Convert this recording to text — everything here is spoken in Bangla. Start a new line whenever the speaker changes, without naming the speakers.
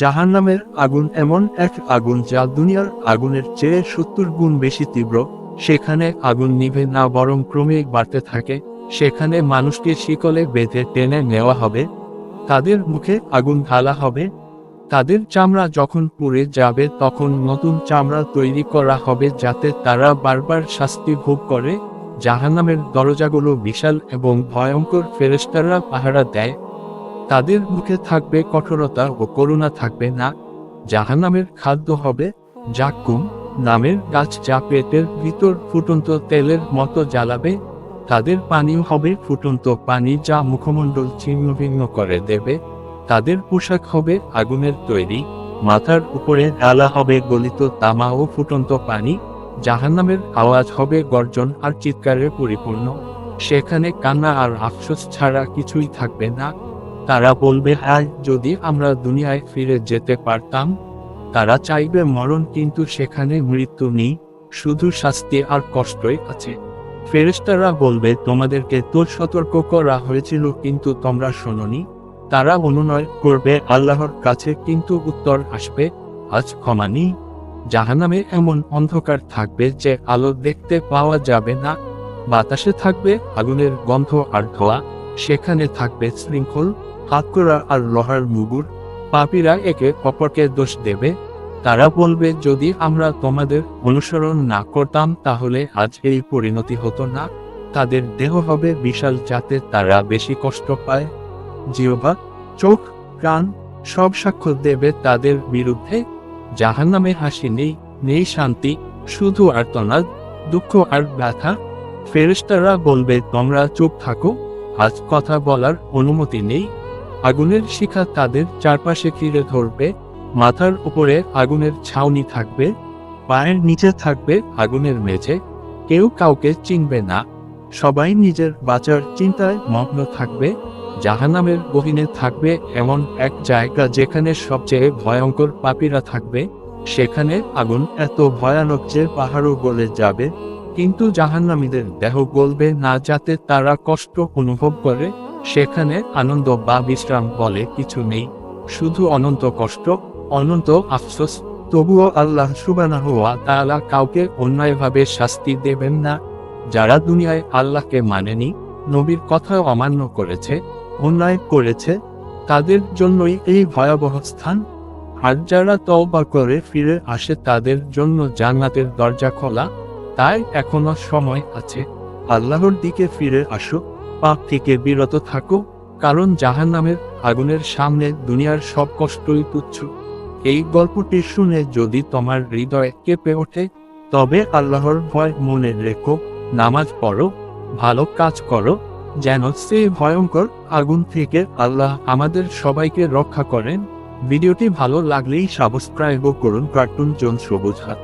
জাহান্নামের আগুন এমন এক আগুন যা দুনিয়ার আগুনের চেয়ে সত্তর গুণ বেশি তীব্র, সেখানে আগুন নিভে না বরং ক্রমে বাড়তে থাকে, সেখানে মানুষকে শিকলে বেঁধে টেনে নেওয়া হবে, তাদের মুখে আগুন ঢালা হবে, তাদের চামড়া যখন পুড়ে যাবে তখন নতুন চামড়া তৈরি করা হবে যাতে তারা বারবার শাস্তি ভোগ করে, জাহান্নামের দরজাগুলো বিশাল এবং ভয়ঙ্কর ফেরেস্তারা পাহারা দেয়। তাদের মুখে থাকবে কঠোরতা ও করুণা থাকবে না। জাহান্নামের খাদ্য হবে জাকুম, নামের গাছ যা পেটের ভিতর ফুটন্ত তেলের মতো জ্বালাবে। তাদের পানীয় হবে ফুটন্ত পানি যা মুখমণ্ডল ছিন্ন ভিন্ন করে দেবে। তাদের পোশাক হবে আগুনের তৈরি, মাথার উপরে ঢালা হবে গলিত তামা ও ফুটন্ত পানি। জাহান্নামের আওয়াজ হবে গর্জন আর চিৎকারে পরিপূর্ণ। সেখানে কান্না আর আফসোস ছাড়া কিছুই থাকবে না। তারা বলবে, হায়, যদি আমরা দুনিয়ায় ফিরে যেতে পারতাম, তারা চাইবে মরণ, কিন্তু সেখানে মৃত্যু নেই, শুধু শাস্তি আর কষ্টই আছে। ফেরেশতারা বলবে, তোমাদেরকে তো সতর্ক করা হয়েছিল, কিন্তু তোমরা শোনোনি। তারা অনুনয় করবে আল্লাহর কাছে, কিন্তু উত্তর আসবে, আজ ক্ষমা নেই। জাহান্নামে এমন অন্ধকার থাকবে যে আলো দেখতে পাওয়া যাবে না। বাতাসে থাকবে আগুনের গন্ধ আর ধোয়া। সেখানে থাকবে শৃঙ্খল হাতকড়া আর লোহার মুগুর। পাপীরা একে অপরকে দোষ দেবে। তারা বলবে, যদি আমরা তোমাদের অনুসরণ না করতাম, তাহলে আজ এই পরিণতি হতো না। তাদের দেহ হবে বিশাল যাতে তারা বেশি কষ্ট পায়। জিহ্বা, চোখ, প্রাণ, সব সাক্ষ্য দেবে তাদের বিরুদ্ধে। জাহান্নামে হাসি নেই নেই শান্তি, শুধু আর্তনাদ, দুঃখ আর ব্যথা। ফেরেশতারা বলবে, তোমরা চুপ থাকো। আজ কথা বলার অনুমতি নেই। আগুনের শিখা তাদের চারপাশে ঘিরে ধরবে, মাথার উপরে আগুনের ছাউনি থাকবে, পায়ের নিচে থাকবে আগুনের মেঝে। কেউ কাউকে চিনবে না। সবাই নিজের বাঁচার চিন্তায় মগ্ন থাকবে। জাহানামের গহিনে থাকবে এমন এক জায়গা যেখানে সবচেয়ে ভয়ঙ্কর পাপীরা থাকবে। সেখানে আগুন এত ভয়ানক যে পাহাড়ও গলে যাবে। কিন্তু জাহান্নামীদের দেহ গলবে না যাতে তারা কষ্ট অনুভব করে, সেখানে আনন্দ বা বিশ্রাম বলে কিছু নেই। শুধু অনন্ত কষ্ট, অনন্ত আফসোস, তবুও আল্লাহ সুবানা হওয়া তাআলা কাউকে অন্যায়ভাবে শাস্তি দেবেন না। যারা দুনিয়ায় আল্লাহকে মানেনি, নবীর কথা অমান্য করেছে, অন্যায় করেছে, তাদের জন্যই এই ভয়াবহ স্থান। আর যারা তওবা করে ফিরে আসে, তাদের জন্য জান্নাতের দরজা খোলা। তাই এখনও সময় আছে। আল্লাহর দিকে ফিরে আসো, পাপ থেকে বিরত থাকো, কারণ জাহান্নামের আগুনের সামনে দুনিয়ার সব কষ্টই তুচ্ছ। এই গল্পটি শুনে যদি তোমার হৃদয় কেঁপে ওঠে, তবে আল্লাহর ভয় মনে রেখো, নামাজ পড়ো, ভালো কাজ করো, যেন সেই ভয়ঙ্কর আগুন থেকে আল্লাহ আমাদের সবাইকে রক্ষা করেন। ভিডিওটি ভালো লাগলেই সাবস্ক্রাইবও করুন কার্টুন জোন সবুজ হাত।